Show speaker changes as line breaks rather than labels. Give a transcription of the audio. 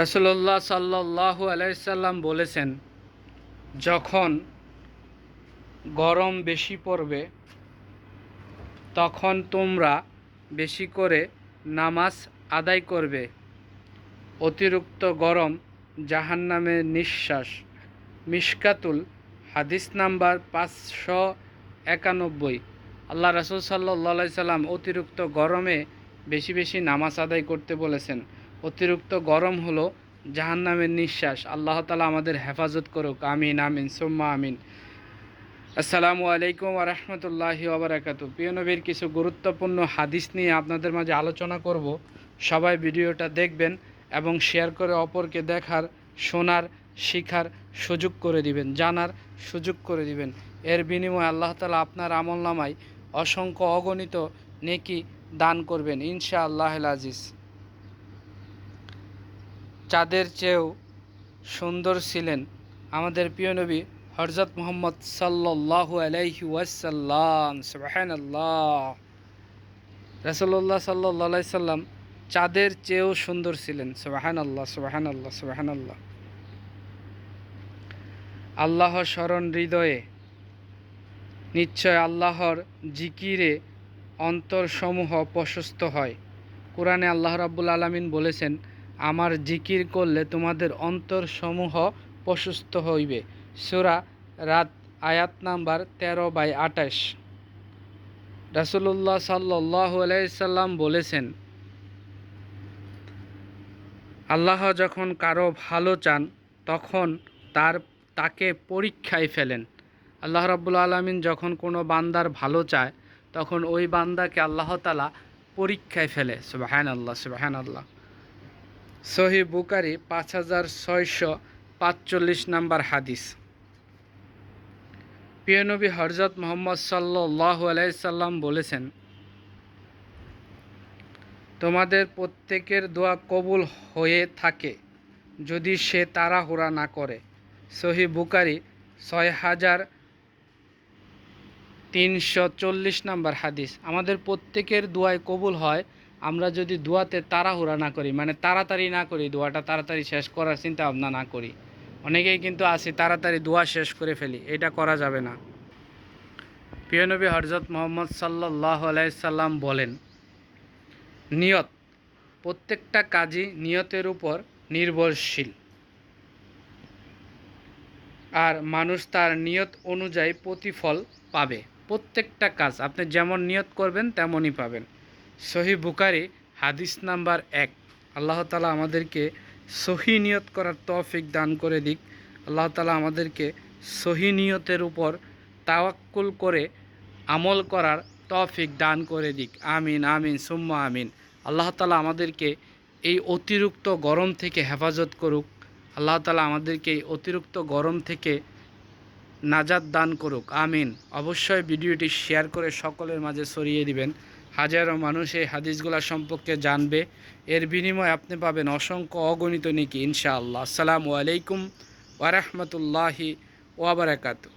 রাসুল্লাহ সাল্লাহ আলাইসাল্লাম বলেছেন, যখন গরম বেশি পড়বে, তখন তোমরা বেশি করে নামাজ আদায় করবে। অতিরিক্ত গরম জাহান্নামের নিঃশ্বাস। মিশকাতুল হাদিস নাম্বার পাঁচশো একানব্বই। আল্লাহ রাসুল সাল্লাহ সাল্লাম অতিরিক্ত গরমে বেশি বেশি নামাজ আদায় করতে বলেছেন। অতিরিক্ত গরম হলো জাহান্নামের নিঃশ্বাস। আল্লাহ তালা আমাদের হেফাজত করুক। আমিন আমিন, সোম্মা আমিন। আসসালামু আলাইকুম রহমতুল্লাহি ওবরাকাত প্রিয় নবীর কিছু গুরুত্বপূর্ণ হাদিস নিয়ে আপনাদের মাঝে আলোচনা করব। সবাই ভিডিওটা দেখবেন এবং শেয়ার করে অপরকে দেখার, শোনার, শিখার সুযোগ করে দিবেন, জানার সুযোগ করে দিবেন। এর বিনিময়ে আল্লাহ তালা আপনার আমল নামায় অসংখ্য অগণিত নেকি দান করবেন। ইনশা আল্লাহ আজিজ চাঁদের চেয়েও সুন্দর ছিলেন আমাদের প্রিয় নবী হরজত মোহাম্মদ সাল্লাল্লাহু আলাইহি ওয়াসাল্লাম। সুবাহান আল্লাহ রসল্লাহ সাল্লাহ সাল্লাম চাঁদের চেয়েও সুন্দর ছিলেন। সুবাহান আল্লাহ সুবাহান আল্লাহ সুবাহান আল্লাহ আল্লাহ স্মরণ হৃদয়ে, নিশ্চয় আল্লাহর জিকিরে অন্তরসমূহ প্রশস্ত হয়। কোরআনে আল্লাহ রাব্বুল আলমিন বলেছেন আমার জিকির করলে তোমাদের অন্তরসমূহ প্রশস্ত হইবে। সুরা রাত, আয়াত নাম্বার তেরো বাই আঠাশ। রাসুল্লাহ সাল্লাহ আলাইসাল্লাম বলেছেন, আল্লাহ যখন কারও ভালো চান, তখন তার, তাকে পরীক্ষায় ফেলেন। আল্লাহ রাব্বুল আলমিন যখন কোনো বান্দার ভালো চায়, তখন ওই বান্দাকে আল্লাহ তালা পরীক্ষায় ফেলে। সুবাহান আল্লাহ সুবাহান আল্লাহ সহি বুকারি পাঁচ হাজার ছয়শো পাঁচচল্লিশ নাম্বার হাদিস। পিয়নবী হরজত মোহাম্মদ সাল্লাহ আলাইসাল্লাম বলেছেন, তোমাদের প্রত্যেকের দোয়া কবুল হয়ে থাকে যদি সে তাড়াহুড়া না করে। সহি বুকারি ছয় হাজার তিনশো চল্লিশ নাম্বার হাদিস। আমাদের প্রত্যেকের দোয়ায় কবুল হয় আমরা যদি দোয়াতে তাড়াহুড়া না করি মানে তাড়াতাড়ি না করি দোয়াটা, তাড়াতাড়ি শেষ করার চিন্তা ভাবনা না করি, অনেকেই কিন্তু আসি তাড়াতাড়ি দোয়া শেষ করে ফেলি, এটা করা যাবে না। প্রিয়নবী হরজত মোহাম্মদ সাল্লাহ আলাইসাল্লাম বলেন, নিয়ত, প্রত্যেকটা কাজই নিয়তের উপর নির্ভরশীল। আর মানুষ তার নিয়ত অনুযায়ী প্রতিফল পাবে। প্রত্যেকটা কাজ, আপনি যেমন নিয়ত করবেন, তেমনই পাবেন। সহি বুকারি হাদিস নাম্বার এক। আল্লাহ তালা আমাদেরকে সহি নিয়ত করার তৌফিক দান করে দিক। আল্লাহ তালা আমাদেরকে সহি নিয়তের উপর তাওয়াক্কুল করে আমল করার তৌফিক দান করে দিক। আমিন আমিন, সুম্মা আমিন। আল্লাহ তালা আমাদেরকে এই অতিরিক্ত গরম থেকে হেফাজত করুক। আল্লাহ তালা আমাদেরকে এই অতিরিক্ত গরম থেকে নাজাদ দান করুক। আমিন। অবশ্যই ভিডিওটি শেয়ার করে সকলের মাঝে ছড়িয়ে দিবেন। হাজারো মানুষ এই হাদিসগুলা সম্পর্কে জানবে। এর বিনিময়ে আপনি পাবেন অসংখ্য অগণিত নিকি, ইনশাআল্লাহ। আসসালামু আলাইকুম ওয়ারহমতুল্লাহি ওয়াবারাকাতু